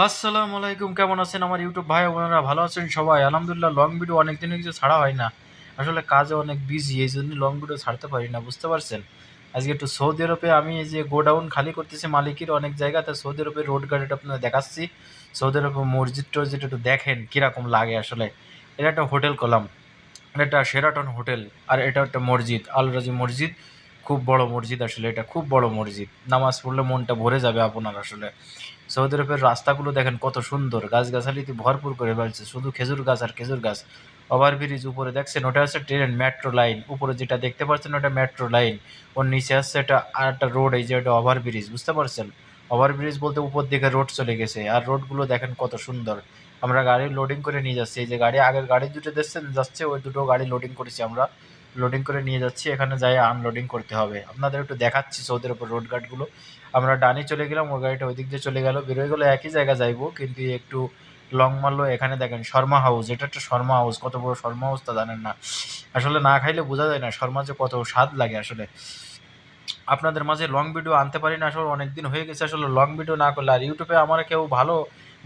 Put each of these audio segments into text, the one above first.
আসসালামু আলাইকুম, কেমন আছেন আমার ইউটিউব ভাই বোনেরা? ভালো আছেন সবাই? আলহামদুলিল্লাহ লং ভিডিও অনেক দিন কিছু ছাড়া হয় না। আসলে কাজে অনেক বিজি এই জন্য লং ভিডিও ছাড়তে পারি না, বুঝতে পারছেন? আজকে একটু সৌদি আরবে, আমি যে গোডাউন খালি করতেছি মালিকের অনেক জায়গাতে, সৌদি আরবের রোড গাড়িটা আপনাদের দেখাচ্ছি। সৌদি আরবে মসজিদ টসজিদ একটু দেখেন, কীরকম লাগে আসলে। এটা একটা হোটেল কলাম। এটা সেরাটন হোটেল আর এটা একটা মসজিদ আল রাজি মসজিদ। খুব বড় মসজিদ আসলে, এটা খুব বড় মসজিদ। নামাজ পড়লে মনটা ভরে যাবে আপনার আসলে। সৌদি আরবের রাস্তাগুলো দেখেন কত সুন্দর গাছগাছালিতে ভরপুর করে ফেলছে, শুধু খেজুর গাছ আর খেজুর গাছ। ওভারব্রিজ উপরে দেখছেন, ওটা হচ্ছে ট্রেন, মেট্রো লাইন। উপরে যেটা দেখতে পাচ্ছেন, ওটা মেট্রো লাইন। ওর নিচে আসছে এটা আর একটা রোড, এই যে ওটা ওভারব্রিজ, বুঝতে পারছেন? ওভারব্রিজ বলতে উপর দিকে রোড চলে গেছে, আর রোডগুলো দেখেন কত সুন্দর। আমরা গাড়ি লোডিং করে নিয়ে যাচ্ছি, এই যে গাড়ি, আগের গাড়ি দুটো দেখছেন, যাচ্ছে, ওই দুটো গাড়ি লোডিং করেছি আমরা। লোডিং করে নিয়ে যাচ্ছি, এখানে যাই আনলোডিং করতে হবে। আপনাদের একটু দেখাচ্ছি সৌদের রোড গার্ডগুলো আমরা ডানে চলে গেলাম ওর গাড়িটা ওই দিক দিয়ে চলে গেল। বেরোয় গেলো, একই জায়গা যাইবো, কিন্তু একটু লং মারলো এখানে দেখেন, শর্মা হাউস এটা একটা শর্মা হাউস কত বড় শর্মা হাউস তা জানেন না। আসলে না খাইলে বোঝা যায় না শর্মা যে কত স্বাদ লাগে আসলে। আপনাদের মাঝে লং ভিডিও আনতে পারি না, আসলে অনেক দিন হয়ে গেছে, আসলে লং ভিডিও না করলে। আর ইউটিউবে আমার কেউ ভালো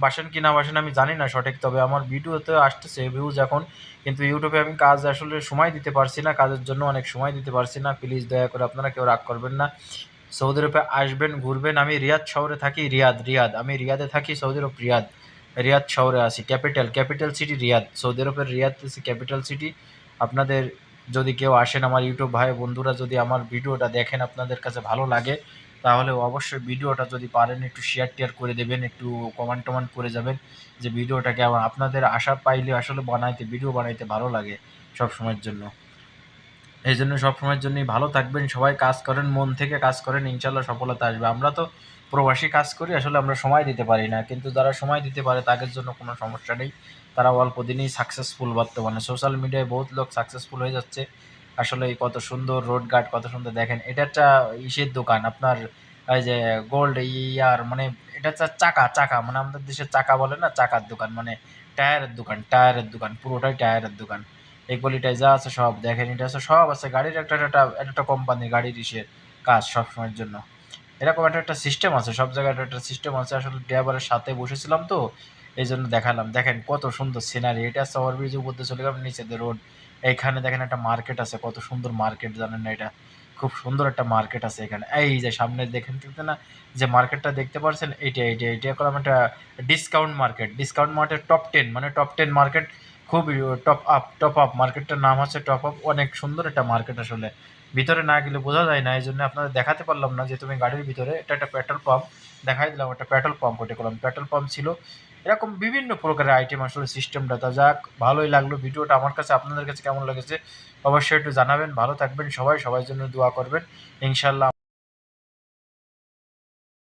বাসেন কি না বাসেন আমি জানি না সঠিক, তবে আমার ভিডিওতে আসতেছে ভিউজ এখন। কিন্তু ইউটিউবে আমি কাজ আসলে সময় দিতে পারছি না, কাজের জন্য অনেক সময় দিতে পারছি না। প্লিজ দয়া করে আপনারা কেউ রাগ করবেন না। সৌদি আরবে আসবেন, ঘুরবেন। আমি রিয়াদ শহরে থাকি রিয়াদ রিয়াদ আমি রিয়াদে থাকি সৌদি আরব রিয়াদ রিয়াদ শহরে আছি capital capital city Riyadh Saudi আরবের রিয়াদ ক্যাপিটাল সিটি আপনাদের যদি কেউ আসেন আমার ইউটিউব ভাই বন্ধুরা যদি আমার ভিডিওটা দেখেন আপনাদের কাছে ভালো লাগে, তাহলে অবশ্যই ভিডিওটা যদি পারেন একটু শেয়ার টেয়ার করে দেবেন, একটু কমেন্ট টমেন্ট করে যাবেন যে ভিডিওটাকে আমার আপনাদের আশা পাইলে আসলে বানাইতে, ভিডিও বানাইতে ভালো লাগে সব সময়ের জন্য। এই জন্য সব সময়ের জন্যই ভালো থাকবেন, সবাই কাজ করেন, মন থেকে কাজ করেন, ইনশাল্লাহ সফলতা আসবে। আমরা তো প্রবাসী কাজ করি, আসলে আমরা সময় দিতে পারি না, কিন্তু যারা সময় দিতে পারে তাদের জন্য কোনো সমস্যা নেই। তারা অল্প দিনেই সাকসেসফুল বর্তমানে। সোশ্যাল মিডিয়ায় বহুত লোক সাকসেসফুল হয়ে যাচ্ছে। আসলে কত সুন্দর রোড গার্ড কত সুন্দর দেখেন। এটা একটা ইসের দোকান, আপনার এই যে গোল্ড ইয়ার মানে এটা হচ্ছে চাকা চাকা মানে আমাদের দেশের চাকা বলে না, চাকার দোকান মানে টায়ারের দোকান টায়ারের দোকান, পুরোটাই টায়ারের দোকান। এই যা আছে, সব দেখেন, এটা আছে, সব আছে। গাড়ির একটা একটা একটা কোম্পানি গাড়ির ইসের কাজ সব সময়ের জন্য। এরকম একটা একটা সিস্টেম আছে, সব জায়গায় একটা সিস্টেম আছে। আসলে ড্রাইভারের সাথে বসেছিলাম তো এই জন্য দেখালাম। দেখেন কত সুন্দর সিনারি এটা আছে ওভারব্রিজের উপর দিয়ে চলে গেলাম নিচে দিয়ে রোড এইখানে দেখেন একটা মার্কেট আছে, কত সুন্দর মার্কেট জানেন না এটা? খুব সুন্দর একটা মার্কেট আছে এখানে। এই যে সামনে দেখেন কিন্তু না, যে মার্কেটটা দেখতে পাচ্ছেন, এইটা এইটা এইটা করলাম একটা discount market discount market top ten মানে টপ টেন মার্কেট খুব টপ আপ টপ আপ মার্কেটটার নাম হচ্ছে টপ আপ অনেক সুন্দর একটা মার্কেট আসলে। ভিতরে না গেলে বোঝা যায় না এই জন্য আপনাদের দেখাতে পারলাম না যে তুমি গাড়ির ভিতরে এটা একটা পেট্রোল পাম্প দেখাই দিলাম, একটা পেট্রোল পাম্প ওটা করলাম। পেট্রোল পাম্প ছিল, এরকম বিভিন্ন প্রকারের আইটেম আসলে সিস্টেমটা তা যাক, ভালোই লাগল। ভিডিওটা আমার কাছে, আপনাদের কাছে কেমন লেগেছে অবশ্যই একটু জানাবেন। ভালো থাকবেন সবাই সবার জন্য দোয়া করবেন। ইনশাল্লাহ